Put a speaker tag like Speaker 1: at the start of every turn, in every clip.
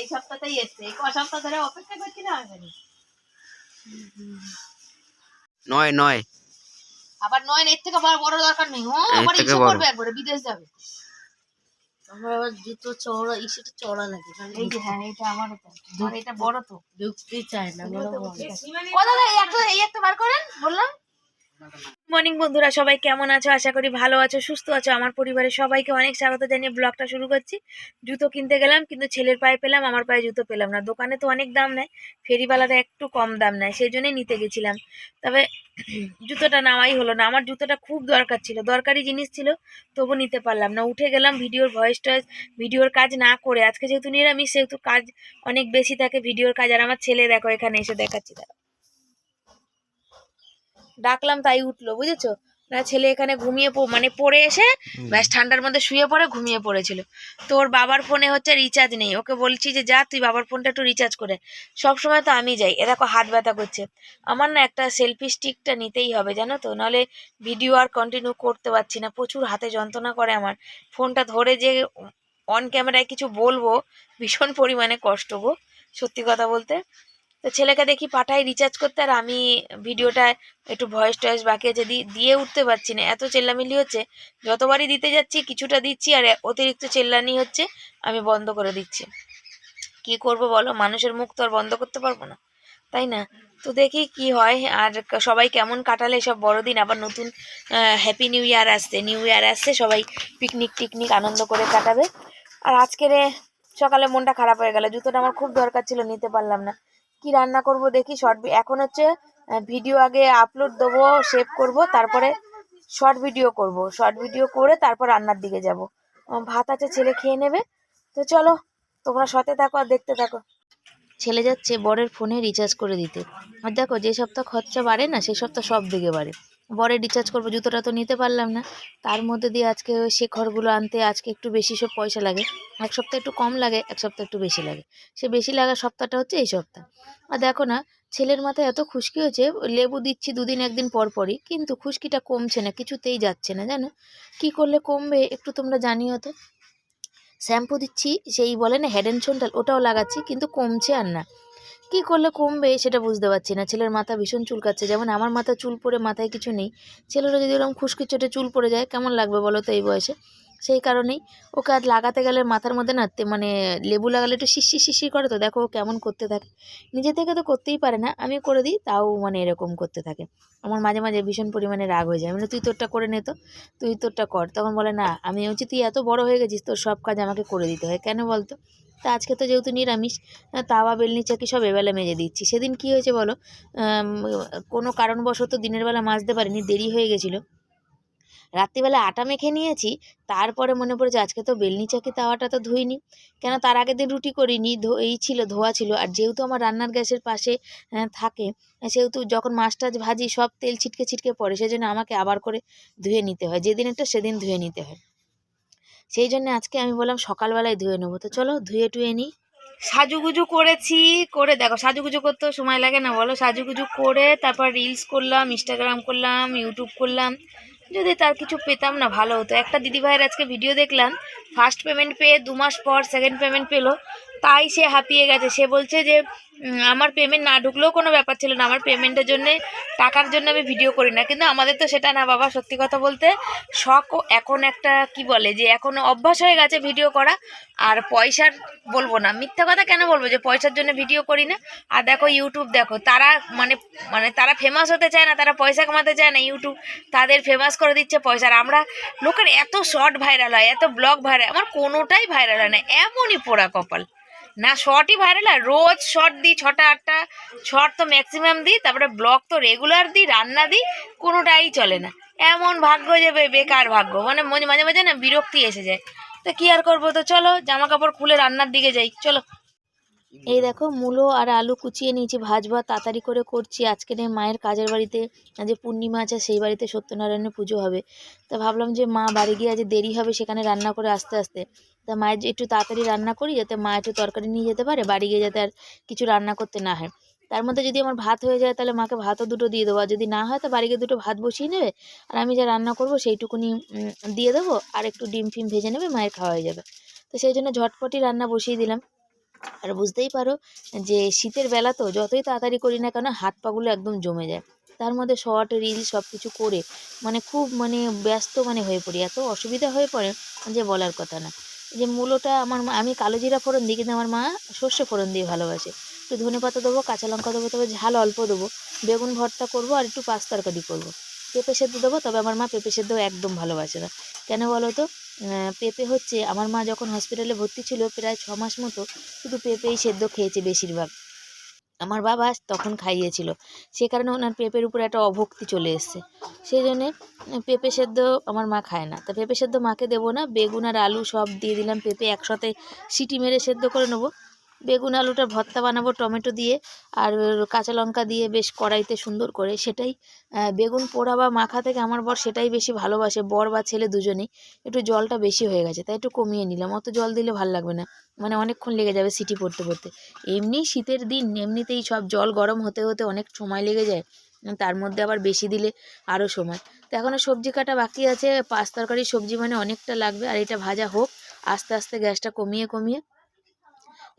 Speaker 1: এই সপ্তাহতেই এসছে। এই ক সপ্তাহ ধরে অপেক্ষা করছি না আমি
Speaker 2: নয় নয়।
Speaker 1: আবার নয় এর থেকে বড় বড় দরকার নেই। হ্যাঁ আবার ইচ্ছে করবে একবারে বিদেশ যাবে।
Speaker 3: আমার আবার জুতো চওড়া ইসেটা চওড়া লাগে
Speaker 1: এই যে হ্যাঁ এটা আমারও এটা বড় তো।
Speaker 3: ঢুকতে চায় না বড় বড়
Speaker 1: এই একটা এই একটা বার করেন বললাম। মর্নিং বন্ধুরা, সবাই কেমন আছো? আশা করি ভালো আছো, সুস্থ আছো। আমার পরিবারের সবাইকে অনেক স্বাগত জানিয়ে ব্লগটা শুরু করছি। জুতো কিনতে গেলাম, কিন্তু ছেলের পায়ে পেলাম, আমার পায়ে জুতো পেলাম না। দোকানে তো অনেক দাম নেয়, ফেরিওয়ালারা একটু কম দাম নেয় সেই জন্যই নিতে গেছিলাম। তবে জুতোটা নেওয়াই হলো না। আমার জুতোটা খুব দরকার ছিল, দরকারি জিনিস ছিল, তবু নিতে পারলাম না। উঠে গেলাম, ভিডিওর ভয়েস টয়েস ভিডিওর কাজ না করে। আজকে যেহেতু নিরামিষ, সেহেতু কাজ অনেক বেশি থাকে, ভিডিওর কাজ। আর আমার ছেলে দেখো, এখানে এসে দেখাচ্ছি। দাঁড়াও। ডাকলাম তাই উঠল বুঝেছ? না ছেলে এখানে ঘুমিয়ে মানে পড়ে এসে ব্যাস ঠান্ডার মধ্যে শুয়ে পড়ে ঘুমিয়ে পড়েছিল। তোর বাবার ফোনে হচ্ছে রিচার্জ নেই ওকে বলছি যে যা তুই বাবার ফোনটা একটু রিচার্জ করে সব সময় তো আমি যাই এ দেখো হাত ব্যথা করছে। আমার না একটা সেলফি স্টিকটা নিতেই হবে জানো তো? নাহলে ভিডিও আর কন্টিনিউ করতে পারছি না প্রচুর হাতে যন্ত্রণা করে আমার। ফোনটা ধরে যে অন ক্যামেরায় কিছু বলব ভীষণ পরিমাণে কষ্ট গো সত্যি কথা বলতে। তো ছেলেকে দেখি পাঠাই রিচার্জ করতে, আর আমি ভিডিওটা একটু ভয়েস টয়েস বাকি আছে দিয়ে উঠতে পারছি না। এত চেল্লামিলি হচ্ছে, যতবারই দিতে যাচ্ছি কিছুটা দিচ্ছি, আর অতিরিক্ত চেল্লানি হচ্ছে, আমি বন্ধ করে দিচ্ছি। কি করব বলো? মানুষের মুখ তো আর বন্ধ করতে পারব না, তাই না? তো দেখি কি হয়, আর সবাই কেমন কাটালে সব বড়দিন, আবার নতুন হ্যাপি নিউ ইয়ার আসছে। নিউ ইয়ার আসছে, সবাই পিকনিক টিকনিক আনন্দ করে কাটাবে। আর আজকের সকালে মনটা খারাপ হয়ে গেল, জুতোটা আমার খুব দরকার ছিল, নিতে পারলাম না। কি রান্না করব দেখি শর্ট এখন হচ্ছে ভিডিও আগে আপলোড দেবো সেভ করব, তারপরে শর্ট ভিডিও করব। শর্ট ভিডিও করে তারপর রান্নার দিকে যাব। ভাত আছে, ছেলে খেয়ে নেবে। তো চলো, তোমরা সাথে থাকো আর দেখতে থাকো। ছেলে যাচ্ছে বরের ফোনে রিচার্জ করে দিতে। আর দেখো, যে সপ্তাহ খরচা বাড়ে না সেই সপ্তাহ সব দিকে বাড়ে। বরে রিচার্জ করব, জুতোটা তো নিতে পারলাম না। তার মধ্যে দিয়ে আজকে ওই শেখরগুলো আনতে আজকে একটু বেশি সব পয়সা লাগে। এক সপ্তাহ একটু কম লাগে, এক সপ্তাহ একটু বেশি লাগে। সে বেশি লাগা সপ্তাহটা হচ্ছে এই সপ্তাহ। আর দেখো না, ছেলের মাথায় এত খুশকি হয়েছে, লেবু দিচ্ছি দুদিন একদিন পর পরই, কিন্তু খুশকিটা কমছে না, কিছুতেই যাচ্ছে না, জানো? কি করলে কমবে একটু তোমরা জানিও তো। শ্যাম্পু দিচ্ছি, সেই বলে না হেড অ্যান্ড শোল্ডার ওটাও লাগাচ্ছি, কিন্তু কমছে আর না। কি করলে কমবে সেটা বুঝতে পারছি না। ছেলের মাথা ভীষণ চুলকাচ্ছে। যেমন আমার মাথা চুল পড়ে মাথায় কিছু নেই, ছেলেরা যদি ওরকম খুশকি চোটে চুল পড়ে যায়, কেমন লাগবে বলো তো এই বয়সে? সেই কারণেই ওকে আর লাগাতে গেলে মাথার মধ্যে না মানে লেবু লাগালে একটু শিশি শিশি করে তো, দেখো ও কেমন করতে থাকে। নিজে থেকে তো করতেই পারে না আমি করে দিই, তাও মানে এরকম করতে থাকে। আমার মাঝে মাঝে ভীষণ পরিমাণে রাগ হয়ে যায়। মানে তুই তোরটা করে নে তো, তুই তোরটা কর। তখন বলে, না, আমি হচ্ছে তুই এত বড় হয়ে গেছিস, তোর সব কাজ আমাকে করে দিতে হয়। কেন বলতো? তা আজকে তো যেহেতু নিরামিষ তাওয়া, বেলনি, চাকি সব এবেলা মেজে দিচ্ছি। সেদিন কি হয়েছে বলো? কোনো কারণবশত দিনের বেলা মাজতে পারিনি, দেরি হয়ে গেছিল। রাত্রিবেলা আটা মেখে নিয়েছি, তারপরে মনে পড়েছে আজকে তো বেলনি, চাকি, তাওয়াটা তো ধুইনি। কেন তার আগের দিন রুটি করিনি এই ছিল, ধোয়া ছিল। আর যেহেতু আমার রান্নার গ্যাসের পাশে থাকে, সেহেতু যখন মাছ টাছ ভাজি সব তেল ছিটকে ছিটকে পড়ে সেই জন্য আমাকে আবার করে ধুয়ে নিতে হয়। যেদিন একটা, সেদিন ধুয়ে নিতে হয়। সেই জন্য আজকে আমি বললাম সকালবেলায় ধুয়ে নেব। তো চলো ধুয়ে টুয়ে নিই। সাজুগুজু করেছি, করে দেখো, সাজুগুজু করতেও সময় লাগে না, বলো। সাজুগুজু করে তারপর রিলস করলাম ইনস্টাগ্রাম করলাম ইউটিউব করলাম। যদি তার কিছু পেতাম না, ভালো হতো। একটা দিদিভাইয়ের আজকে ভিডিও দেখলাম ফার্স্ট পেমেন্ট পেয়ে দু মাস পর সেকেন্ড পেমেন্ট পেল। তাই সে হাঁপিয়ে গেছে। সে বলছে যে আমার পেমেন্ট না ঢুকলেও কোনো ব্যাপার ছিল না। আমার পেমেন্টের জন্য, টাকার জন্য আমি ভিডিও করি না। কিন্তু আমাদের তো সেটা না বাবা, সত্যি কথা বলতে শখ এখন একটা কি বলে যে, এখন অভ্যাস হয়ে গেছে ভিডিও করা। আর পয়সার বলব না, মিথ্যা কথা কেন বলব যে, পয়সার জন্য ভিডিও করি না। আর দেখো ইউটিউব দেখো, তারা মানে মানে তারা ফেমাস হতে চায় না, তারা পয়সা কামাতে চায় না ইউটিউব তাদের ফেমাস করে দিচ্ছে পয়সা। আর আমরা লোকের এত শর্ট ভাইরাল হয়, এত ব্লগ ভাইরাল আমার কোনোটাই ভাইরাল হয় না, এমনই পোড়া কপাল। না শর্টই ভাইরাল হয় রোজ শর্ট দিই ছটা, আটটা শর্ট তো ম্যাক্সিমাম দিই, তারপরে ব্লগ তো রেগুলার দিই, রান্না দিই, কোনোটাই চলে না। এমন ভাগ্য যে বেকার ভাগ্য, মনে- মাঝে মাঝে না বিরক্তি এসে যায়। তো কি আর করব? তো চলো জামা কাপড় খুলে রান্নার দিকে যাই, চলো। এই দেখো মূলো আর আলু কুচিয়ে নিয়েছি ভাজবা তাড়াতাড়ি করে করছি। আজকের এই মায়ের কাজের বাড়িতে যে পূর্ণিমা আছে সেই বাড়িতে সত্যনারায়ণের পুজো হবে। তা ভাবলাম যে মা বাড়ি গিয়ে আজ দেরি হবে সেখানে রান্না করে আস্তে আস্তে। তা মায়ের যে একটু তাড়াতাড়ি রান্না করি যাতে মা একটু তরকারি নিয়ে যেতে পারে বাড়ি গিয়ে যাতে আর কিছু রান্না করতে না হয়। তার মধ্যে যদি আমার ভাত হয়ে যায় তাহলে মাকে ভাতও দুটো দিয়ে দেবো। আর যদি না হয় তো বাড়ি গিয়ে দুটো ভাত বসিয়ে নেবে। আর আমি যা রান্না করব সেইটুকুনি দিয়ে দেবো। আর একটু ডিম ফিম ভেজে নেবে মায়ের খাওয়া হয়ে যাবে। তো সেই জন্য ঝটপটি রান্না বসিয়ে দিলাম। আর বুঝতেই পারো যে শীতের বেলা তো যতই তাড়াতাড়ি করি না কেন হাত পাগুলো একদম জমে যায়। তার মধ্যে শর্ট, রিল সব কিছু করে মানে খুব মানে ব্যস্ত মানে হয়ে পড়ি। এত অসুবিধা হয়ে পড়ে যে বলার কথা না। যে মূলোটা আমার মা, আমি কালো জিরা ফোড়ন দিই কিন্তু আমার মা সর্ষে ফোড়ন দিয়ে ভালোবাসে। একটু ধনে পাতা দেবো, কাঁচা লঙ্কা দেবো, তবে ঝাল অল্প দেবো। বেগুন ভর্তা করব আর একটু পাঁচ তরকারি করব। পেঁপে সেদ্ধ দেবো, তবে আমার মা পেঁপে সেদ্ধ একদম ভালোবাসে না। কেন বলো তো? পেঁপে হচ্ছে, আমার মা যখন হসপিটালে ভর্তি ছিল প্রায় ছ মাস মতো, শুধু পেঁপেই সেদ্ধ খেয়েছে বেশিরভাগ। আমার বাবা তখন খাইয়েছিল। সে কারণে ওনার পেঁপের উপরে একটা অভক্তি চলে এসছে। সেই জন্যে পেঁপে সেদ্ধ আমার মা খায় না। তা পেঁপে সেদ্ধ মাকে দেবো না, বেগুন আর আলু সব দিয়ে দিলাম, পেঁপে একসাথে সিটি মেরে সেদ্ধ করে নেব। বেগুন আলুটা ভর্তা বানাবো, টমেটো দিয়ে আর কাঁচা লঙ্কা দিয়ে বেশ কড়াইতে সুন্দর করে সেটাই বেগুন পোড়া বা মাখা থেকে আমার বর সেটাই বেশি ভালোবাসে, বর বা ছেলে দুজনেই। একটু জলটা বেশি হয়ে গেছে, তাই একটু কমিয়ে নিলাম, অত জল দিলে ভালো লাগবে না মানে অনেকক্ষণ লেগে যাবে সিটি পড়তে পড়তে। এমনি শীতের দিন, এমনিতেই সব জল গরম হতে হতে অনেক সময় লেগে যায়, তার মধ্যে আবার বেশি দিলে আরও সময়। তো এখনও সবজি কাটা বাকি আছে, পাঁচ তরকারি সবজি মানে অনেকটা লাগবে, আর এটা ভাজা হোক, আস্তে আস্তে গ্যাসটা কমিয়ে কমিয়ে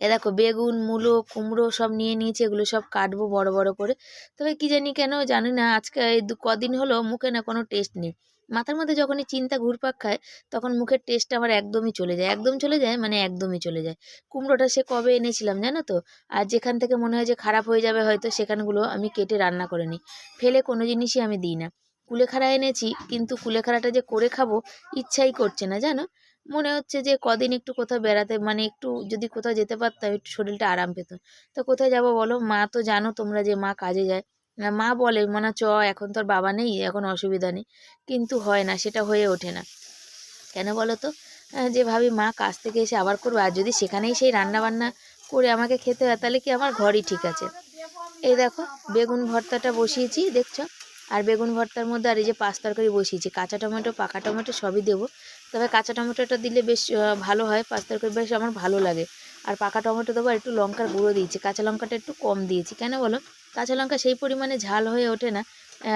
Speaker 1: এ দেখো বেগুন, মূলো, কুমড়ো সব নিয়ে নিয়েছি, এগুলো সব কাটবো বড় বড় করে। তবে কি জানি কেন জানি না, আজকে কদিন হলো মুখে না কোনো টেস্ট নেই। মাথার মধ্যে যখনই চিন্তা ঘুরপাক খায়, তখন মুখের টেস্ট আমার একদমই চলে যায়। একদম চলে যায় মানে একদমই চলে যায়। কুমড়োটা সে কবে এনেছিলাম জানো তো? আর যেখান থেকে মনে হয় যে খারাপ হয়ে যাবে হয়তো সেখানগুলো আমি কেটে রান্না করে নিই। ফেলে কোনো জিনিসই আমি দিই না। কুলেখাড়া এনেছি, কিন্তু কুলেখাড়াটা যে করে খাব, ইচ্ছাই করছে না, জানো? মনে হচ্ছে যে কদিন একটু কোথাও বেড়াতে মানে একটু যদি কোথাও যেতে পারতাম, একটু শরীরটা আরাম পেত। তো কোথায় যাব বলো? মা তো জানো তোমরা যে মা কাজে যায়। মা বলে, মনে চ এখন তোর বাবা নেই, এখন অসুবিধা নেই। কিন্তু হয় না, সেটা হয়ে ওঠে না। কেন বলো তো? যে ভাবি মা কাজ থেকে এসে আবার করবে, আর যদি সেখানেই সেই রান্না বান্না করে আমাকে খেতে হয়, তাহলে কি আমার ঘরই ঠিক আছে? এই দেখো, বেগুন ভর্তাটা বসিয়েছি, দেখছ? আর বেগুন ভর্তার মধ্যে আর এই যে পাঁচ তরকারি বসিয়েছি, কাঁচা টমেটো, পাকা টমেটো সবই দেবো। তবে কাঁচা টমেটোটা দিলে বেশ ভালো হয়। পাঁচ তরকারি বেশ আমার ভালো লাগে। আর পাকা টমেটো দেবো একটু লঙ্কার গুঁড়ো দিয়েছি। কাঁচা লঙ্কাটা একটু কম দিয়েছি। কেন বলো? কাঁচা লঙ্কা সেই পরিমাণে ঝাল হয়ে ওঠে না।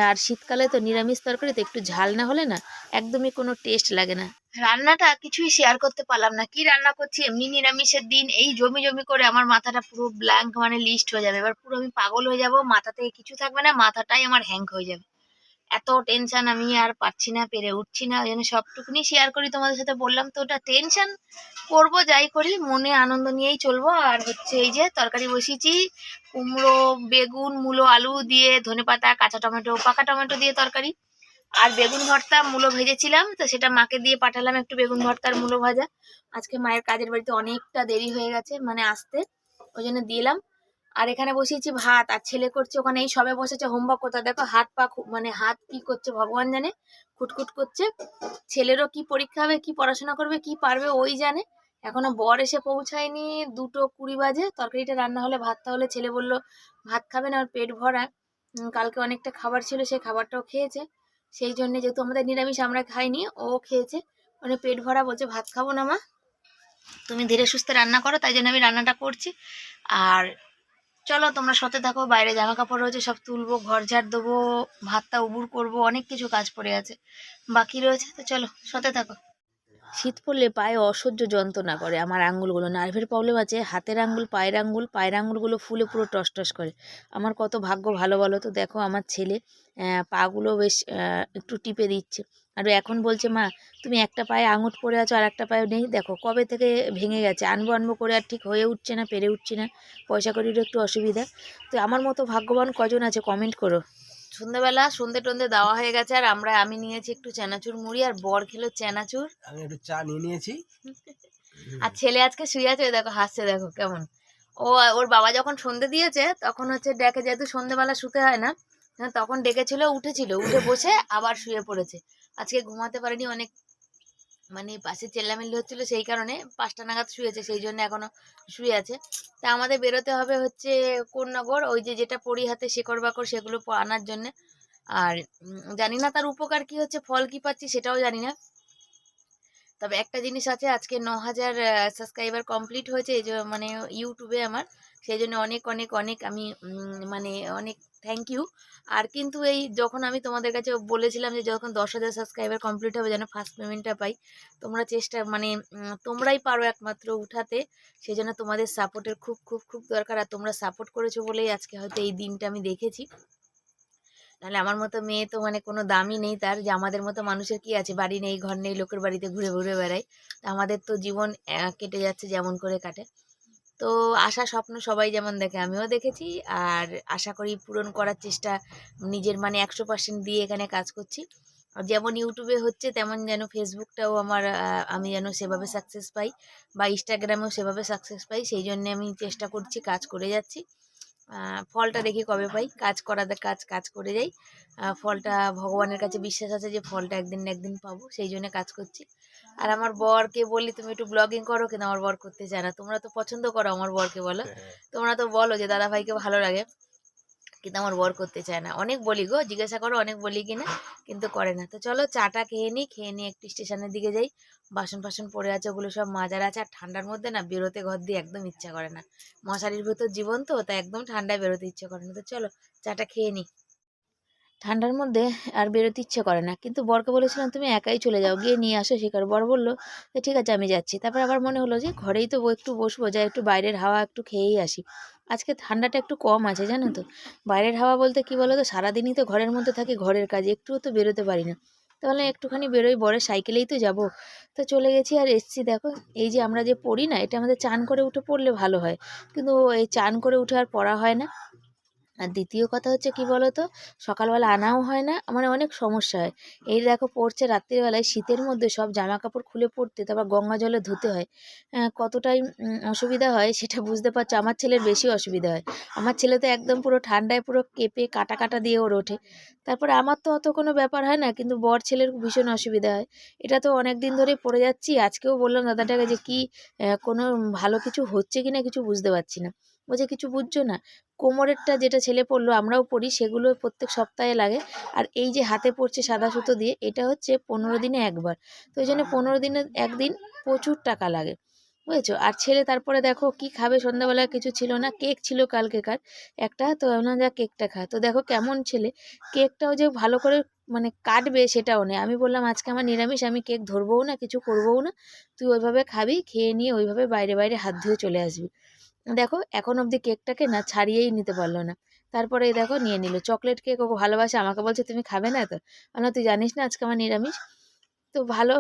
Speaker 1: আর শীতকালে তো নিরামিষ তরকারিতে একটু ঝাল না হলে না একদমই কোনো টেস্ট লাগে না। রান্নাটা কিছুই শেয়ার করতে পারলাম না। কি রান্না করছি? এমনি নিরামিষের দিন। এই জমি জমি করে আমার মাথাটা পুরো ব্ল্যাঙ্ক মানে লিস্ট হয়ে যাবে। এবার পুরো আমি পাগল হয়ে যাব। মাথা থেকে কিছু থাকবে না, মাথাটাই আমার হ্যাং হয়ে যাবে। এত টেনশন আমি আর পাচ্ছি না, পেরে উঠছি না, ওই জন্য সবটুকুনি শেয়ার করি। তোমাদের সাথে বললাম তো, ওটা টেনশন করব, যাই করি, মনে আনন্দ নিয়েই চলবো। আর হচ্ছে এই যে তরকারি বসিয়েছি, কুমড়ো, বেগুন, মূলো, আলু দিয়ে ধনেপাতা কাঁচা টমেটো, পাকা টমেটো দিয়ে তরকারি। আর বেগুন ভর্তা, মূলো ভেজেছিলাম, তো সেটা মাকে দিয়ে পাঠালাম একটু বেগুন ভর্তার মূলো ভাজা। আজকে মায়ের কাজের বাড়িতে অনেকটা দেরি হয়ে গেছে মানে আসতে। ওই জন্য দিলাম। আর এখানে বসিয়েছি ভাত, আর ছেলে করছে ওখানে এই সবে বসেছে হোমওয়ার্ক করতে। দেখো হাত পা মানে হাত কি করছে ভগবান জানে? খুটখুট করছে। ছেলেরও কি পরীক্ষা হবে, কি পড়াশোনা করবে, কি পারবে ওই জানে। এখনও বর এসে পৌঁছায়নি, দুটো কুড়ি বাজে, তরকারিটা রান্না হলে, ভাতটা হলে ছেলে বলল, ভাত খাবে না, ওর পেট ভরা। কালকে অনেকটা খাবার ছিল সেই খাবারটাও খেয়েছে। সেই জন্য যেহেতু আমাদের নিরামিষ, আমরা খাইনি, ও খেয়েছে। মানে পেট ভরা বলছে, ভাত খাব না মা। তুমি ধীরে সুস্থে রান্না করো, তাই জন্য আমি রান্নাটা করছি। আর চলো, তোমরা সতে থাকো, বাইরে জামা কাপড় রয়েছে, সব তুলবো, ঘর ঝাড় দেবো, ভাতটা উবুর করব, অনেক কিছু কাজ পড়ে আছে। বাকি রয়েছে, তো চলো সতে থাকো। শীত পড়লে পায়ে অসহ্য যন্ত্রণা করে। আমার আঙ্গুলগুলো নার্ভের প্রবলেম আছে, হাতের আঙ্গুল, পায়ের আঙ্গুল, পায়ের আঙ্গুলগুলো ফুলে পুরো টস টস করে। আমার কত ভাগ্য ভালো বলো তো? দেখো আমার ছেলে পাগুলো বেশ একটু টিপে দিচ্ছে। আর এখন বলছে, মা, তুমি একটা পায়ে আঙুট পরে আছো আর একটা পায়ে নেই। দেখো, কবে থেকে ভেঙে গেছে? আনব আনব করে আর ঠিক হয়ে উঠছে না, পেরে উঠছে না। পয়সা করিরও একটু অসুবিধা। তো আমার মতো ভাগ্যবান কজন আছে? কমেন্ট করো। সন্ধ্যেবেলা সন্ধ্যে টন্ধে দেওয়া হয়ে গেছে আর আমরা আমি নিয়েছি একটু চানাচুর মুড়ি আর বর খেলো চানাচুর।
Speaker 2: আমি একটু চা নিয়ে নিয়েছি।
Speaker 1: আর ছেলে আজকে শুয়ে আছে দেখো হাসছে দেখো কেমন। ও ওর বাবা যখন সন্ধে দিয়েছে তখন হচ্ছে ডেকে যেহেতু সন্ধ্যেবেলা শুতে হয় না তখন ডেকেছিল উঠেছিল উঠে বসে আবার শুয়ে পড়েছে। আজকে ঘুমাতে পারেনি অনেক মানে পাশে চেল্লামিল্লি হচ্ছিল সেই কারণে পাঁচটা নাগাদ শুয়েছে, সেই জন্য এখনও শুয়ে আছে। তা আমাদের বেরোতে হবে হচ্ছে কোন্নগর, ওই যে যেটা পরি হাতে শেকড় বাকড় সেগুলো আনার জন্য। আর জানি না তার উপকার কি হচ্ছে, ফল কি পাচ্ছি সেটাও জানি না। তবে একটা জিনিস আছে, আজকে ন হাজার সাবস্ক্রাইবার কমপ্লিট হয়েছে এই মানে ইউটিউবে আমার। সেই জন্য অনেক অনেক অনেক আমি মানে অনেক থ্যাংক ইউ আর কিন্তু এই যখন আমি তোমাদের কাছে বলেছিলাম যে যখন দশ হাজার সাবস্ক্রাইবার কমপ্লিট হবে যেন ফার্স্ট পেমেন্টটা পাই, তোমরা চেষ্টা মানে তোমরাই পারো একমাত্র উঠাতে। সেই জন্য তোমাদের সাপোর্টের খুব খুব খুব দরকার। আর তোমরা সাপোর্ট করেছ বলেই আজকে হয়তো এই দিনটা আমি দেখেছি। নাহলে আমার মতো মেয়ে তো মানে কোনো দামই নেই তার। যে আমাদের মতো মানুষের কি আছে? বাড়ি নেই, ঘর নেই, লোকের বাড়িতে ঘুরে ঘুরে বেড়ায়। তা আমাদের তো জীবন কেটে যাচ্ছে যেমন করে কাটে। তো আশা স্বপ্ন সবাই যেমন দেখে আমিও দেখেছি। আর আশা করি পূরণ করার চেষ্টা নিজের মানে একশো পার্সেন্ট দিয়ে এখানে কাজ করছি। আর যেমন ইউটিউবে হচ্ছে তেমন যেন ফেসবুকটাও আমার আমি যেন সেভাবে সাকসেস পাই বা ইনস্টাগ্রামেও সেভাবে সাকসেস পাই, সেই জন্য আমি চেষ্টা করছি কাজ করে যাচ্ছি। ফলটা দেখি কবে পাই, কাজ করাতে কাজ কাজ করে যাই। ফলটা ভগবানের কাছে বিশ্বাস আছে যে ফলটা একদিন না একদিন পাবো, সেই জন্য কাজ করছি। আর আমার বরকে বলি তুমি একটু ব্লগিং করো কিন্তু আমার বর করতে চায় না। তোমরা তো পছন্দ করো আমার বরকে বলো। তোমরা তো বলো যে দাদা ভাইকে ভালো লাগে। কিন্তু আমার বর করতে চায় না। অনেক বলি গো জিজ্ঞাসা করো অনেক বলি কিনা কিন্তু করে না। তো চলো চাটা খেয়ে নিই খেয়ে নিয়ে একটু স্টেশনের দিকে যাই। বাসন ফাসন পড়ে আছে ওগুলো সব মাজার আছে। আর ঠান্ডার মধ্যে না বেরোতে ঘর দিয়ে একদম ইচ্ছা করে না। মশারির ভিতর জীবন তো তাই একদম ঠান্ডায় বেরোতে ইচ্ছে করে না। তো চলো চাটা খেয়ে নিই ঠান্ডার মধ্যে আর বেরোতে ইচ্ছে করে না। কিন্তু বরকে বলেছিলাম, তুমি একাই চলে যাও, গিয়ে নিয়ে আসো। শিকার বর বলল যে ঠিক আছে, আমি যাচ্ছি। তারপর আবার মনে হলো যে, ঘরেই তো একটু বসবো, যাই, একটু বাইরের হাওয়া একটু খেয়েই আসি। আজকে ঠান্ডাটা একটু কম আছে, জানো তো? বাইরের হাওয়া বলতে কি বলো তো সারাদিনই তো ঘরের মধ্যে থাকি, ঘরের কাজে, একটুও তো বেরোতে পারি না। তাহলে একটুখানি বেরোই, বরের সাইকেলেই তো যাব। তো চলে গেছি আর এসছি, দেখো, এই যে আমরা যে পড়ি না, এটা আমাদের চান করে উঠে পড়লে ভালো হয়। কিন্তু এই চান করে উঠে আর পড়া হয় না। আর দ্বিতীয় কথা হচ্ছে কি বলো তো সকালবেলা আনাও হয় না মানে অনেক সমস্যা হয়। এই দেখো পড়ছে রাত্রিবেলায় শীতের মধ্যে সব জামা কাপড় খুলে পড়তে তারপর গঙ্গা জলে ধুতে হয়। আহ, কতটাই অসুবিধা হয় সেটা বুঝতে পারছ? আমার ছেলের বেশি অসুবিধা হয়। আমার ছেলে তো একদম পুরো ঠান্ডায় পুরো কেঁপে কাটা কাটা দিয়ে ওর ওঠে। তারপরে আমার তো অত কোনো ব্যাপার হয় না কিন্তু বর ছেলের ভীষণ অসুবিধা হয়। এটা তো অনেক দিন ধরে পড়ে যাচ্ছি আজকেও বললাম দাদাটাকে যে কি কোনো ভালো কিছু হচ্ছে কি না কিছু বুঝতে পারছি না। বলছে কিছু বুঝছ না, কোমরেরটা যেটা ছেলে পড়ল আমরাও পড়ি সেগুলো প্রত্যেক সপ্তাহে লাগে। আর এই যে হাতে পড়ছে সাদা সুতো দিয়ে, এটা হচ্ছে পনেরো দিনে একবার। তো ওই জন্য পনেরো দিনে একদিন প্রচুর টাকা লাগে, বুঝেছ? আর ছেলে তারপরে দেখো কি খাবে সন্ধ্যাবেলায় কিছু ছিল না, কেক ছিল কালকেকার একটা তো ভাবলাম যা কেকটা খা। তো দেখো কেমন ছেলে, কেকটাও যে ভালো করে মানে কাটবে সেটাও নেই। আমি বললাম, আজকে আমার নিরামিষ, আমি কেক ধরবও না, কিছু করবও না, তুই ওইভাবে খাবি, খেয়ে নিয়ে ওইভাবে বাইরে বাইরে হাত ধুয়ে চলে আসবি। দেখো এখন অবধি কেকটাকে না ছাড়িয়েই নিতে পারল না। তারপরে দেখো নিয়ে নিল। চকলেট কেক ও ভালোবাসে আমাকে বলছে তুমি খাবে না তো না তুই জানিস না আজকে আমার নিরামিষ? তো ভালো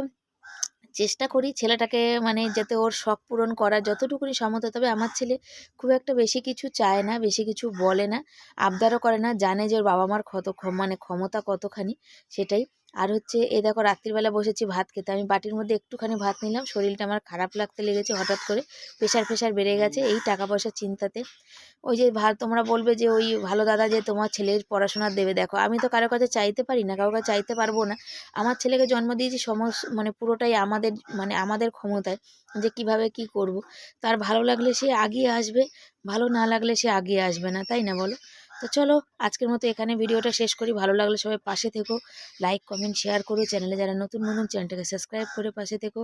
Speaker 1: চেষ্টা করি ছেলেটাকে মানে যাতে ওর শখ পূরণ করার যতটুকুনি সমতা তবে আমার ছেলে খুব একটা বেশি কিছু চায় না বেশি কিছু বলে না আবদারও করে না জানে যে ওর বাবা মার ক্ষত ক্ষ- মানে ক্ষমতা কতখানি সেটাই। আর হচ্ছে এ দেখো রাত্রিবেলা বসেছি ভাত খেতে। আমি বাটির মধ্যে একটুখানি ভাত নিলাম, শরীরটা আমার খারাপ লাগতে লেগেছে হঠাৎ করে। প্রেশার ফেশার বেড়ে গেছে এই টাকা পয়সার চিন্তাতে। ওই যে ভা তোমরা বলবে যে ওই ভালো দাদা যে তোমার ছেলের পড়াশোনা দেবে। দেখো, আমি তো কারও কাছে চাইতে পারি না, কারও কাছে চাইতে পারব না। আমার ছেলেকে জন্ম দিয়েছি সমস মানে পুরোটাই আমাদের মানে আমাদের ক্ষমতায় যে কীভাবে কি করব। তার ভালো লাগলে সে আগিয়ে আসবে, ভালো না লাগলে সে আগিয়ে আসবে না, তাই না বলো? তো চলো, আজকের মতো এখানে ভিডিওটা শেষ করি। ভালো লাগলে সবাই পাশে থেকো। লাইক কমেন্ট শেয়ার করো। চ্যানেলে যারা নতুন নতুন চ্যানেলটাকে সাবস্ক্রাইব করে পাশে থেকো।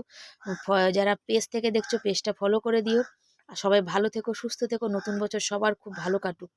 Speaker 1: যারা পেজ থেকে দেখছ পেজটা ফলো করে দিও। আর সবাই ভালো থেকো, সুস্থ থেকো। নতুন বছর সবার খুব ভালো কাটুক।